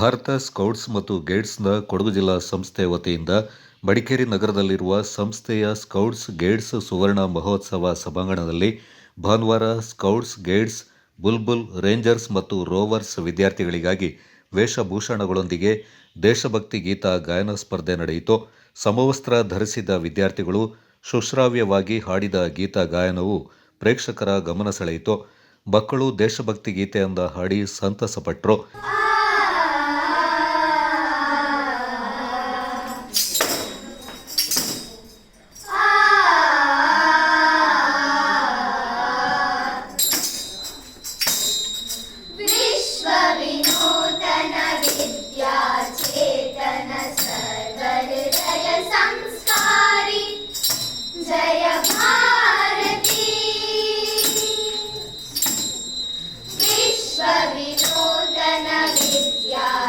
Bharat scouts ಮತ್ತು ಗೈಡ್ಸ್ನ ಕೊಡಗು ಜಿಲ್ಲಾ ಸಂಸ್ಥೆ ವತಿಯಿಂದ ಮಡಿಕೇರಿ ನಗರದಲ್ಲಿರುವ ಸಂಸ್ಥೆಯ ಸ್ಕೌಟ್ಸ್ ಗೈಡ್ಸ್ ಸುವರ್ಣ ಮಹೋತ್ಸವ ಸಭಾಂಗಣದಲ್ಲಿ ಭಾನುವಾರ ಸ್ಕೌಟ್ಸ್ ಗೈಡ್ಸ್, ಬುಲ್ಬುಲ್ ರೇಂಜರ್ಸ್ ಮತ್ತು ರೋವರ್ಸ್ ವಿದ್ಯಾರ್ಥಿಗಳಿಗಾಗಿ ವೇಷಭೂಷಣಗಳೊಂದಿಗೆ ದೇಶಭಕ್ತಿ ಗೀತಾ ಗಾಯನ ಸ್ಪರ್ಧೆ ನಡೆಯಿತು. ಸಮವಸ್ತ್ರ ಧರಿಸಿದ ವಿದ್ಯಾರ್ಥಿಗಳು ಸುಶ್ರಾವ್ಯವಾಗಿ ಹಾಡಿದ ಗೀತಾ ಗಾಯನವು ಪ್ರೇಕ್ಷಕರ ಗಮನ ಸೆಳೆಯಿತು. ಮಕ್ಕಳು ದೇಶಭಕ್ತಿ ಗೀತೆಯಿಂದ ಹಾಡಿ ಸಂತಸಪಟ್ಟರು Yahya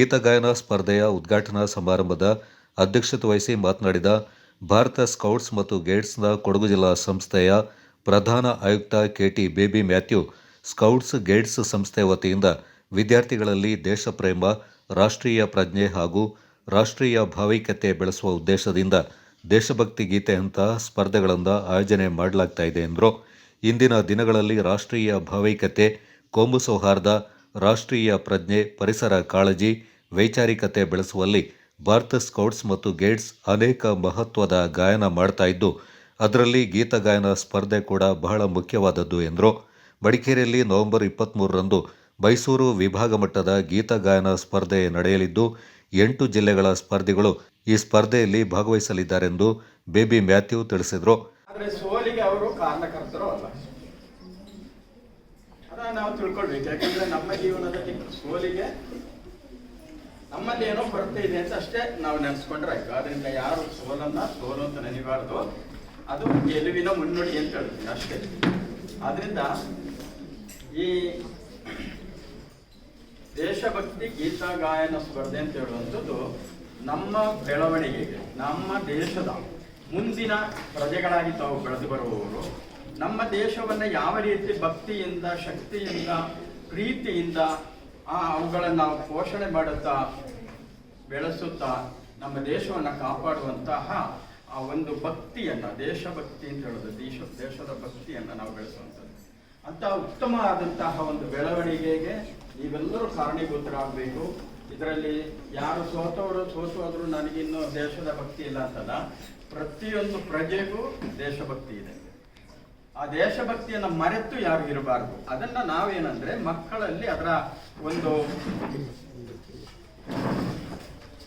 ಗೀತಗಾಯನ ಸ್ಪರ್ಧೆಯ ಉದ್ಘಾಟನಾ ಸಮಾರಂಭದ ಅಧ್ಯಕ್ಷತೆ ವಹಿಸಿ ಮಾತನಾಡಿದ ಭಾರತ ಸ್ಕೌಟ್ಸ್ ಮತ್ತು ಗೈಡ್ಸ್ನ ಕೊಡಗು ಜಿಲ್ಲಾ ಸಂಸ್ಥೆಯ ಪ್ರಧಾನ ಆಯುಕ್ತ KT Baby Mathew, scouts guides ಸಂಸ್ಥೆ ವತಿಯಿಂದ ವಿದ್ಯಾರ್ಥಿಗಳಲ್ಲಿ ದೇಶಪ್ರೇಮ, ರಾಷ್ಟ್ರೀಯ ಪ್ರಜ್ಞೆ ಹಾಗೂ ರಾಷ್ಟ್ರೀಯ ಭಾವೈಕ್ಯತೆ ಬೆಳೆಸುವ ಉದ್ದೇಶದಿಂದ ದೇಶಭಕ್ತಿ ಗೀತೆ ಗೀತೆಯಂತಹ ಸ್ಪರ್ಧೆಗಳನ್ನು ಆಯೋಜನೆ ಮಾಡಲಾಗ್ತಾ ಇದೆ ಎಂದರು. ಇಂದಿನ ದಿನಗಳಲ್ಲಿ ರಾಷ್ಟ್ರೀಯ ಭಾವೈಕ್ಯತೆ, ಕೋಮು ಸೌಹಾರ್ದ ರಾಷ್ಟ್ರೀಯ ಪ್ರಜ್ಞೆ, ಪರಿಸರ ಕಾಳಜಿ, ವೈಚಾರಿಕತೆ ಬೆಳೆಸುವಲ್ಲಿ ಭಾರತ ಸ್ಕೌಟ್ಸ್ ಮತ್ತು ಗೈಡ್ಸ್ ಅನೇಕ ಮಹತ್ವದ ಗಾಯನ ಮಾಡ್ತಾ ಇದ್ದು, ಅದರಲ್ಲಿ ಗೀತಗಾಯನ ಸ್ಪರ್ಧೆ ಕೂಡ ಬಹಳ ಮುಖ್ಯವಾದದ್ದು ಎಂದರು. ಮಡಿಕೇರಿಯಲ್ಲಿ ನವೆಂಬರ್ ಇಪ್ಪತ್ತ್ಮೂರರಂದು ಮೈಸೂರು ವಿಭಾಗ ಮಟ್ಟದ ಗೀತಗಾಯನ ಸ್ಪರ್ಧೆ ನಡೆಯಲಿದ್ದು, ಎಂಟು ಜಿಲ್ಲೆಗಳ ಸ್ಪರ್ಧಿಗಳು ಈ ಸ್ಪರ್ಧೆಯಲ್ಲಿ ಭಾಗವಹಿಸಲಿದ್ದಾರೆಂದು ಬೇಬಿ ಮ್ಯಾಥ್ಯೂ ತಿಳಿಸಿದರು ಆದ್ರೆ ಸೋಲಿಗೆ ಅವರು ಕಾರಣಕರ್ತರು ಅಲ್ಲ ಅದನ್ನ ನಾವು ತಿಳ್ಕೊಳ್ಬೇಕು. ಯಾಕಂದ್ರೆ ನಮ್ಮ ಜೀವನದಲ್ಲಿ ಸೋಲಿಗೆ ನಮ್ಮಲ್ಲಿ ಏನೋ ಕೊರತೆ ಇದೆ ಅಂತ ಅಷ್ಟೇ ನಾವು ನೆನೆಸ್ಕೊಂಡ್ರೆ ಆಯ್ತು. ಆದ್ರಿಂದ ಯಾರು ಸೋಲನ್ನ ಸೋಲು ಅಂತ ನೆನಿಬಾರ್ದು. ಅದು ಗೆಲುವಿನ ಮುನ್ನುಡಿ ಅಂತ ಹೇಳ್ತೀನಿ ಅಷ್ಟೇ. ಆದ್ರಿಂದ ಈ ದೇಶಭಕ್ತಿ ಗೀತಾ ಗಾಯನ ಸ್ಪರ್ಧೆ ಅಂತ ಹೇಳುವಂಥದ್ದು ನಮ್ಮ ಬೆಳವಣಿಗೆಗೆ, ನಮ್ಮ ದೇಶದ ಮುಂದಿನ ಪ್ರಜೆಗಳಾಗಿ ತಾವು ಬೆಳೆದು ಬರುವವರು ನಮ್ಮ ದೇಶವನ್ನ ಯಾವ ರೀತಿ ಭಕ್ತಿಯಿಂದ, ಶಕ್ತಿಯಿಂದ, ಪ್ರೀತಿಯಿಂದ ಆ ಅವುಗಳನ್ನು ನಾವು ಪೋಷಣೆ ಮಾಡುತ್ತಾ, ಬೆಳೆಸುತ್ತಾ ನಮ್ಮ ದೇಶವನ್ನು ಕಾಪಾಡುವಂತಹ ಆ ಒಂದು ಭಕ್ತಿಯನ್ನು, ದೇಶಭಕ್ತಿ ಅಂತ ಹೇಳೋದು, ದೇಶ, ದೇಶದ ಭಕ್ತಿಯನ್ನ ನಾವು ಬೆಳೆಸುವಂಥದ್ದು. ಅಂತ ಉತ್ತಮ ಆದಂತಹ ಒಂದು ಬೆಳವಣಿಗೆಗೆ ನೀವೆಲ್ಲರೂ ಕಾರಣೀಭೂತರಾಗಬೇಕು. ಇದರಲ್ಲಿ ಯಾರು ಸೋತವರು ಸೋತೋದ್ರು ನನಗಿನ್ನೂ ದೇಶದ ಭಕ್ತಿ ಇಲ್ಲ ಅಂತಲ್ಲ, ಪ್ರತಿಯೊಂದು ಪ್ರಜೆಗೂ ದೇಶಭಕ್ತಿ ಇದೆ. ಆ ದೇಶಭಕ್ತಿಯನ್ನ ಮರೆತು ಯಾರು ಇರಬಾರ್ದು? ಅದನ್ನ ನಾವೇನಂದ್ರೆ ಮಕ್ಕಳಲ್ಲಿ ಅದರ ಒಂದು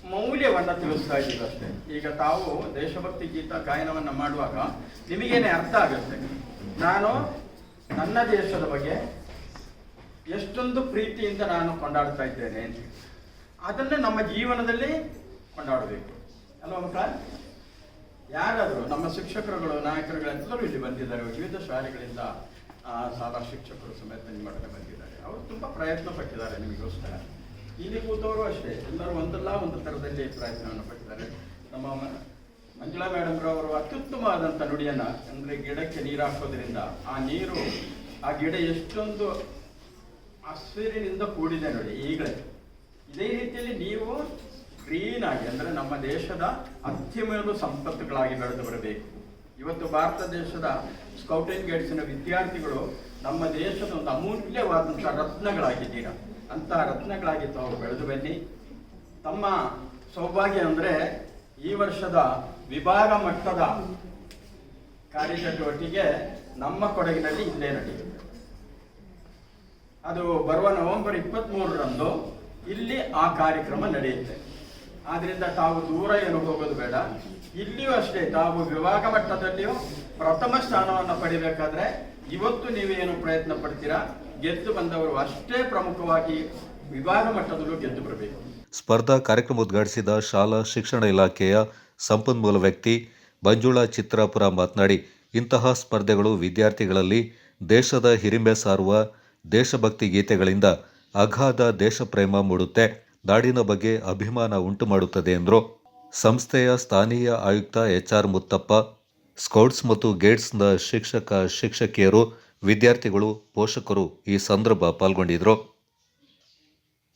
ಮೌಲ್ಯವನ್ನ ತಿಳಿಸ್ತಾ ಇದ್ದೀವಿ ಅಷ್ಟೇ ಈಗ ತಾವು ದೇಶಭಕ್ತಿ ಗೀತ ಗಾಯನವನ್ನ ಮಾಡುವಾಗ ನಿಮಗೇನೆ ಅರ್ಥ ಆಗುತ್ತೆ? ನಾನು ನನ್ನ ದೇಶದ ಬಗ್ಗೆ ಎಷ್ಟೊಂದು ಪ್ರೀತಿಯಿಂದ ನಾನು ಕೊಂಡಾಡ್ತಾ ಇದ್ದೇನೆ. ಅದನ್ನ ನಮ್ಮ ಜೀವನದಲ್ಲಿ ಕೊಂಡಾಡಬೇಕು. ಅಲ್ವಾ ಮಕ್ಕಳ? ಯಾರಾದರೂ ನಮ್ಮ ಶಿಕ್ಷಕರುಗಳು ನಾಯಕರುಗಳೆಲ್ಲರೂ ಇಲ್ಲಿ ಬಂದಿದ್ದಾರೆ. ವಿವಿಧ ಶಾಲೆಗಳಿಂದ ಶಾಲಾ ಶಿಕ್ಷಕರು ಸಮೇತ ನಿಮ್ಮ ಬಂದಿದ್ದಾರೆ. ಅವರು ತುಂಬ ಪ್ರಯತ್ನ ಪಟ್ಟಿದ್ದಾರೆ ನಿಮಗೋಸ್ಕರ. ಇಲ್ಲಿ ಕೂತವರು ಅಷ್ಟೇ. ಎಲ್ಲರೂ ಒಂದಲ್ಲ, ಒಂದು ಥರದಲ್ಲಿ ಪ್ರಯತ್ನವನ್ನು ಪಟ್ಟಿದ್ದಾರೆ. ನಮ್ಮ ಮಂಜುಳಾ ಮೇಡಮ್ ಅವರು ಅತ್ಯುತ್ತಮವಾದಂಥ ನುಡಿಯನ್ನು, ಅಂದರೆ ಗಿಡಕ್ಕೆ ನೀರು ಹಾಕೋದ್ರಿಂದ ಆ ನೀರು, ಆ ಗಿಡ ಎಷ್ಟೊಂದು ಹಸಿರಿನಿಂದ ಕೂಡಿದೆ ನೋಡಿ ಈಗಲೇ. ಇದೇ ರೀತಿಯಲ್ಲಿ ನೀವು ಗ್ರೀನ್ ಆಗಿ ಅಂದ್ರೆ ನಮ್ಮ ದೇಶದ ಅತ್ಯಮ ಸಂಪತ್ತುಗಳಾಗಿ ಬೆಳೆದು ಬರಬೇಕು. ಇವತ್ತು ಭಾರತ ದೇಶದ ಸ್ಕೌಟಿಂಗ್ ಅಂಡ್ ಗೈಡ್ಸ್ನ ವಿದ್ಯಾರ್ಥಿಗಳು ನಮ್ಮ ದೇಶದ ಒಂದು ಅಮೂಲ್ಯವಾದಂಥ ರತ್ನಗಳಾಗಿದ್ದೀರಾ. ಅಂತಹ ರತ್ನಗಳಾಗಿ ತಾವು ಬೆಳೆದು ಬನ್ನಿ. ತಮ್ಮ ಸೌಭಾಗ್ಯ ಅಂದ್ರೆ ಈ ವರ್ಷದ ವಿಭಾಗ ಮಟ್ಟದ ಕಾರ್ಯಚಟುವಟಿಕೆ ನಮ್ಮ ಕೊಡಗಿನಲ್ಲಿ ಇಲ್ಲೇ ನಡೆಯುತ್ತೆ. ಅದು ಬರುವ ನವೆಂಬರ್ ಇಪ್ಪತ್ತ್ ಮೂರರಂದು ಇಲ್ಲಿ ಆ ಕಾರ್ಯಕ್ರಮ ನಡೆಯುತ್ತೆ. ಆದ್ರಿಂದ ತಾವು ದೂರ ಏನು ಹೋಗೋದು ಬೇಡ. ಇಲ್ಲಿಯೂ ಅಷ್ಟೇ, ತಾವು ವಿಭಾಗ ಮಟ್ಟದಲ್ಲಿಯೂ ಪ್ರಥಮ ಸ್ಥಾನವನ್ನು ಪಡಿಬೇಕಾದ್ರೆ ಇವತ್ತು ನೀವೇನು ಪ್ರಯತ್ನ ಪಡ್ತೀರಾ? ಗೆದ್ದು ಬಂದವರು ಅಷ್ಟೇ ಪ್ರಮುಖವಾಗಿ ವಿಭಾಗ ಮಟ್ಟದಲ್ಲೂ ಗೆದ್ದು ಬರಬೇಕು. ಸ್ಪರ್ಧಾ ಕಾರ್ಯಕ್ರಮ ಉದ್ಘಾಟಿಸಿದ ಶಾಲಾ ಶಿಕ್ಷಣ ಇಲಾಖೆಯ ಸಂಪನ್ಮೂಲ ವ್ಯಕ್ತಿ ಮಂಜುಳಾ ಚಿತ್ರಾಪುರ ಮಾತನಾಡಿ, ಇಂತಹ ಸ್ಪರ್ಧೆಗಳು ವಿದ್ಯಾರ್ಥಿಗಳಲ್ಲಿ ದೇಶದ ಹಿರಿಮೆ ಸಾರುವ ದೇಶಭಕ್ತಿ ಗೀತೆಗಳಿಂದ ಅಗಾಧ ದೇಶಪ್ರೇಮ ಮೂಡುತ್ತೆ. ನಾಡಿನ ಬಗ್ಗೆ ಅಭಿಮಾನ ಉಂಟು ಮಾಡುತ್ತದೆ ಎಂದರು ಸಂಸ್ಥೆಯ ಸ್ಥಾನೀಯ ಆಯುಕ್ತ ಎಚ್ ಆರ್ ಮುತ್ತಪ್ಪ, ಸ್ಕೌಟ್ಸ್ ಮತ್ತು ಗೇಟ್ಸ್ನ ಶಿಕ್ಷಕ ಶಿಕ್ಷಕಿಯರು, ವಿದ್ಯಾರ್ಥಿಗಳು, ಪೋಷಕರು ಈ ಸಂದರ್ಭ ಪಾಲ್ಗೊಂಡಿದ್ದರು